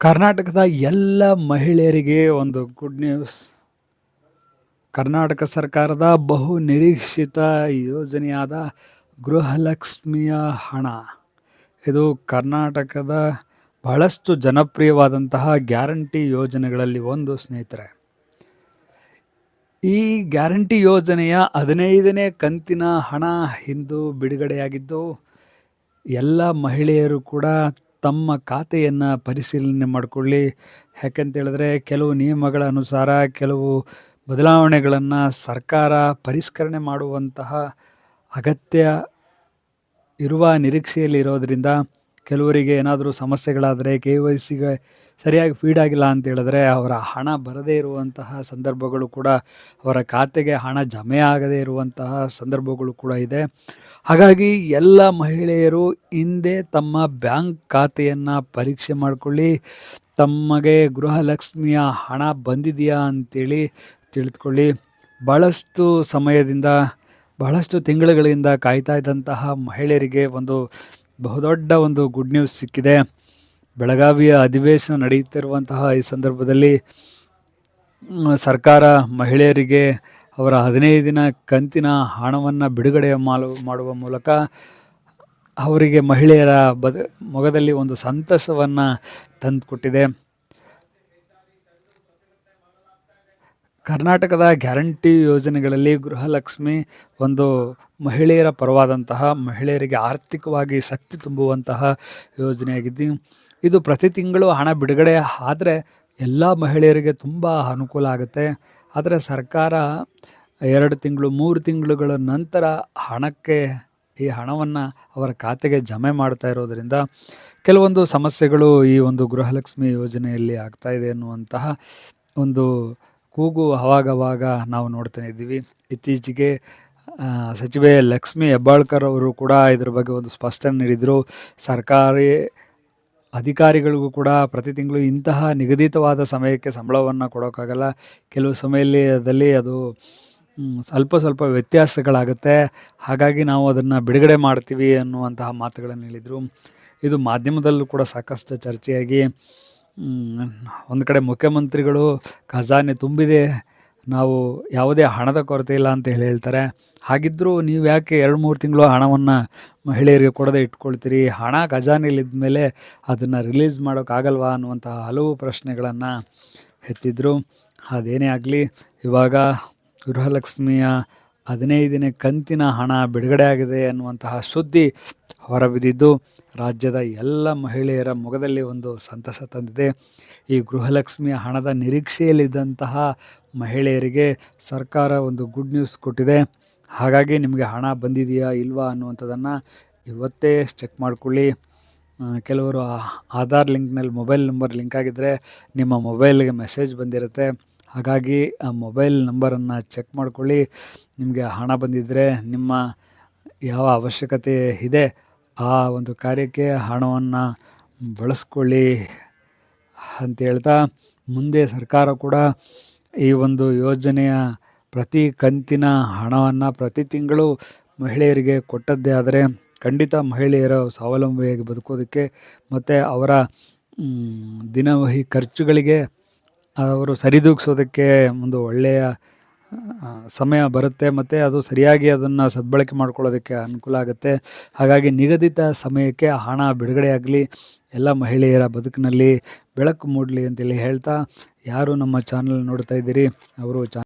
ಕರ್ನಾಟಕದ ಎಲ್ಲ ಮಹಿಳೆಯರಿಗೆ ಒಂದು ಗುಡ್ ನ್ಯೂಸ್ ಕರ್ನಾಟಕ ಸರ್ಕಾರದ ಬಹು ನಿರೀಕ್ಷಿತ ಯೋಜನೆಯಾದ ಗೃಹಲಕ್ಷ್ಮಿಯ ಹಣ. ಇದು ಕರ್ನಾಟಕದ ಬಹಳಷ್ಟು ಜನಪ್ರಿಯವಾದಂತಹ ಗ್ಯಾರಂಟಿ ಯೋಜನೆಗಳಲ್ಲಿ ಒಂದು, ಸ್ನೇಹಿತರೆ. ಈ ಗ್ಯಾರಂಟಿ ಯೋಜನೆಯ ಹದಿನೈದನೇ ಕಂತಿನ ಹಣ ಇಂದು ಬಿಡುಗಡೆಯಾಗಿದ್ದು, ಎಲ್ಲ ಮಹಿಳೆಯರು ಕೂಡ ತಮ್ಮ ಖಾತೆಯನ್ನು ಪರಿಶೀಲನೆ ಮಾಡಿಕೊಳ್ಳಿ. ಯಾಕಂತೇಳಿದ್ರೆ ಕೆಲವು ನಿಯಮಗಳ ಅನುಸಾರ ಕೆಲವು ಬದಲಾವಣೆಗಳನ್ನು ಸರ್ಕಾರ ಪರಿಷ್ಕರಣೆ ಮಾಡುವಂತಹ ಅಗತ್ಯ ಇರುವ ನಿರೀಕ್ಷೆಯಲ್ಲಿ ಇರೋದರಿಂದ ಕೆಲವರಿಗೆ ಏನಾದರೂ ಸಮಸ್ಯೆಗಳಾದರೆ ಕೆ ವೈ ಸಿಗೆ ಸರಿಯಾಗಿ ಫೀಡ್ ಆಗಿಲ್ಲ ಅಂತ ಹೇಳಿದ್ರೆ ಅವರ ಹಣ ಬರದೇ ಇರುವಂತಹ ಸಂದರ್ಭಗಳು ಕೂಡ, ಅವರ ಖಾತೆಗೆ ಹಣ ಜಮೆ ಆಗದೇ ಇರುವಂತಹ ಸಂದರ್ಭಗಳು ಕೂಡ ಇದೆ. ಹಾಗಾಗಿ ಎಲ್ಲ ಮಹಿಳೆಯರು ಹಿಂದೆ ತಮ್ಮ ಬ್ಯಾಂಕ್ ಖಾತೆಯನ್ನು ಪರೀಕ್ಷೆ ಮಾಡಿಕೊಳ್ಳಿ, ತಮಗೆ ಗೃಹಲಕ್ಷ್ಮಿಯ ಹಣ ಬಂದಿದೆಯಾ ಅಂತೇಳಿ ತಿಳಿದುಕೊಳ್ಳಿ. ಭಾಳಷ್ಟು ಸಮಯದಿಂದ, ಬಹಳಷ್ಟು ತಿಂಗಳುಗಳಿಂದ ಕಾಯ್ತಾ ಇದ್ದಂತಹ ಮಹಿಳೆಯರಿಗೆ ಒಂದು ಬಹುದೊಡ್ಡ ಒಂದು ಗುಡ್ ನ್ಯೂಸ್ ಸಿಕ್ಕಿದೆ. ಬೆಳಗಾವಿಯ ಅಧಿವೇಶನ ನಡೆಯುತ್ತಿರುವಂತಹ ಈ ಸಂದರ್ಭದಲ್ಲಿ ಸರ್ಕಾರ ಮಹಿಳೆಯರಿಗೆ ಅವರ ಹದಿನೈದು ದಿನ ಕಂತಿನ ಹಣವನ್ನು ಬಿಡುಗಡೆ ಮಾಡುವ ಮೂಲಕ ಅವರಿಗೆ ಮಹಿಳೆಯರ ಬದ, ಮೊಗದಲ್ಲಿ ಒಂದು ಸಂತಸವನ್ನು ತಂದುಕೊಟ್ಟಿದೆ. ಕರ್ನಾಟಕದ ಗ್ಯಾರಂಟಿ ಯೋಜನೆಗಳಲ್ಲಿ ಗೃಹಲಕ್ಷ್ಮಿ ಒಂದು ಮಹಿಳೆಯರ ಪರವಾದಂತಹ ಮಹಿಳೆಯರಿಗೆ ಆರ್ಥಿಕವಾಗಿ ಶಕ್ತಿ ತುಂಬುವಂತಹ ಯೋಜನೆಯಾಗಿದ್ದು ಇದು ಪ್ರತಿ ತಿಂಗಳು ಹಣ ಬಿಡುಗಡೆ ಆದರೆ ಎಲ್ಲ ಮಹಿಳೆಯರಿಗೆ ತುಂಬ ಅನುಕೂಲ ಆಗುತ್ತೆ. ಆದರೆ ಸರ್ಕಾರ ಎರಡು ತಿಂಗಳು, ಮೂರು ತಿಂಗಳುಗಳ ನಂತರ ಹಣಕ್ಕೆ ಈ ಹಣವನ್ನು ಅವರ ಖಾತೆಗೆ ಜಮೆ ಮಾಡ್ತಾ ಇರೋದರಿಂದ ಕೆಲವೊಂದು ಸಮಸ್ಯೆಗಳು ಈ ಒಂದು ಗೃಹಲಕ್ಷ್ಮಿ ಯೋಜನೆಯಲ್ಲಿ ಆಗ್ತಾ ಇದೆ ಅನ್ನುವಂತಹ ಒಂದು ಕೂಗು ಅವಾಗವಾಗ ನಾವು ನೋಡ್ತಾನೆ ಇದ್ದೀವಿ. ಇತ್ತೀಚೆಗೆ ಸಚಿವೆ ಲಕ್ಷ್ಮಿ ಹೆಬ್ಬಾಳ್ಕರ್ ಅವರು ಕೂಡ ಇದ್ರ ಬಗ್ಗೆ ಒಂದು ಸ್ಪಷ್ಟನೆ ನೀಡಿದರು. ಸರ್ಕಾರಿ ಅಧಿಕಾರಿಗಳಿಗೂ ಕೂಡ ಪ್ರತಿ ತಿಂಗಳು ಇಂತಹ ನಿಗದಿತವಾದ ಸಮಯಕ್ಕೆ ಸಂಬಳವನ್ನು ಕೊಡೋಕ್ಕಾಗಲ್ಲ. ಕೆಲವು ಸಮಯದಲ್ಲಿ ಅದು ಸ್ವಲ್ಪ ಸ್ವಲ್ಪ ವ್ಯತ್ಯಾಸಗಳಾಗುತ್ತೆ. ಹಾಗಾಗಿ ನಾವು ಅದನ್ನು ಬಿಡುಗಡೆ ಮಾಡ್ತೀವಿ ಅನ್ನುವಂತಹ ಮಾತುಗಳನ್ನು ಹೇಳಿದರು. ಇದು ಮಾಧ್ಯಮದಲ್ಲೂ ಕೂಡ ಸಾಕಷ್ಟು ಚರ್ಚೆಯಾಗಿ ಒಂದು ಕಡೆ ಮುಖ್ಯಮಂತ್ರಿಗಳು ಖಜಾನೆ ತುಂಬಿದೆ. ನಾವು ಯಾವುದೇ ಹಣದ ಕೊರತೆ ಇಲ್ಲ ಅಂತ ಹೇಳಿ ಹೇಳ್ತಾರೆ. ಹಾಗಿದ್ದರೂ ನೀವು ಯಾಕೆ ಎರಡು, ಮೂರು ತಿಂಗಳು ಹಣವನ್ನು ಮಹಿಳೆಯರಿಗೆ ಕೊಡದೆ ಇಟ್ಕೊಳ್ತೀರಿ? ಹಣ ಖಜಾನೆಯಲ್ಲಿದ್ದ ಮೇಲೆ ಅದನ್ನು ರಿಲೀಸ್ ಮಾಡೋಕ್ಕಾಗಲ್ವಾ ಅನ್ನುವಂತಹ ಹಲವು ಪ್ರಶ್ನೆಗಳನ್ನು ಎತ್ತಿದ್ರು. ಅದೇನೇ ಆಗಲಿ, ಇವಾಗ ಗೃಹಲಕ್ಷ್ಮಿಯ ಹದಿನೈದನೇ ಕಂತಿನ ಹಣ ಬಿಡುಗಡೆ ಆಗಿದೆ ಅನ್ನುವಂತಹ ಸುದ್ದಿ ಹೊರಬಿದ್ದಿದ್ದು ರಾಜ್ಯದ ಎಲ್ಲ ಮಹಿಳೆಯರ ಮುಖದಲ್ಲಿ ಒಂದು ಸಂತಸ ತಂದಿದೆ. ಈ ಗೃಹಲಕ್ಷ್ಮಿಯ ಹಣದ ನಿರೀಕ್ಷೆಯಲ್ಲಿದ್ದಂತಹ ಮಹಿಳೆಯರಿಗೆ ಸರ್ಕಾರ ಒಂದು ಗುಡ್ ನ್ಯೂಸ್ ಕೊಟ್ಟಿದೆ. ಹಾಗಾಗಿ ನಿಮಗೆ ಹಣ ಬಂದಿದೆಯಾ ಇಲ್ವಾ ಅನ್ನುವಂಥದ್ದನ್ನು ಇವತ್ತೇ ಚೆಕ್ ಮಾಡಿಕೊಳ್ಳಿ. ಕೆಲವರು ಆಧಾರ್ ಲಿಂಕ್ನಲ್ಲಿ ಮೊಬೈಲ್ ನಂಬರ್ ಲಿಂಕ್ ಆಗಿದ್ದರೆ ನಿಮ್ಮ ಮೊಬೈಲ್ಗೆ ಮೆಸೇಜ್ ಬಂದಿರುತ್ತೆ. ಹಾಗಾಗಿ ಆ ಮೊಬೈಲ್ ನಂಬರನ್ನು ಚೆಕ್ ಮಾಡಿಕೊಳ್ಳಿ. ನಿಮಗೆ ಹಣ ಬಂದಿದ್ದರೆ ನಿಮ್ಮ ಯಾವ ಅವಶ್ಯಕತೆ ಇದೆ ಆ ಒಂದು ಕಾರ್ಯಕ್ಕೆ ಹಣವನ್ನು ಬಳಸ್ಕೊಳ್ಳಿ ಅಂತ ಹೇಳ್ತಾ ಮುಂದೆ ಸರ್ಕಾರ ಕೂಡ ಈ ಒಂದು ಯೋಜನೆಯ ಪ್ರತಿ ಕಂತಿನ ಹಣವನ್ನು ಪ್ರತಿ ತಿಂಗಳು ಮಹಿಳೆಯರಿಗೆ ಕೊಟ್ಟದ್ದೇ ಆದರೆ ಖಂಡಿತ ಮಹಿಳೆಯರ ಸ್ವಾವಲಂಬಿಯಾಗಿ ಬದುಕೋದಕ್ಕೆ ಮತ್ತು ಅವರ ದಿನವಹಿ ಖರ್ಚುಗಳಿಗೆ ಅವರು ಸರಿದೂಗಿಸೋದಕ್ಕೆ ಒಂದು ಒಳ್ಳೆಯ ಸಮಯ ಬರುತ್ತೆ ಮತ್ತು ಅದು ಸರಿಯಾಗಿ ಅದನ್ನು ಸದ್ಬಳಕೆ ಮಾಡ್ಕೊಳ್ಳೋದಕ್ಕೆ ಅನುಕೂಲ ಆಗುತ್ತೆ. ಹಾಗಾಗಿ ನಿಗದಿತ ಸಮಯಕ್ಕೆ ಹಣ ಬಿಡುಗಡೆಯಾಗಲಿ ಎಲ್ಲ ಮಹಿಳೆಯರ ಬದುಕಿನಲ್ಲಿ ಬೆಳಕು ಮೂಡಲಿ ಅಂತೇಳಿ ಹೇಳ್ತಾ, ಯಾರು ನಮ್ಮ ಚಾನಲ್ ನೋಡ್ತಾ ಇದ್ದೀರಿ, ಅವರು ಚಾ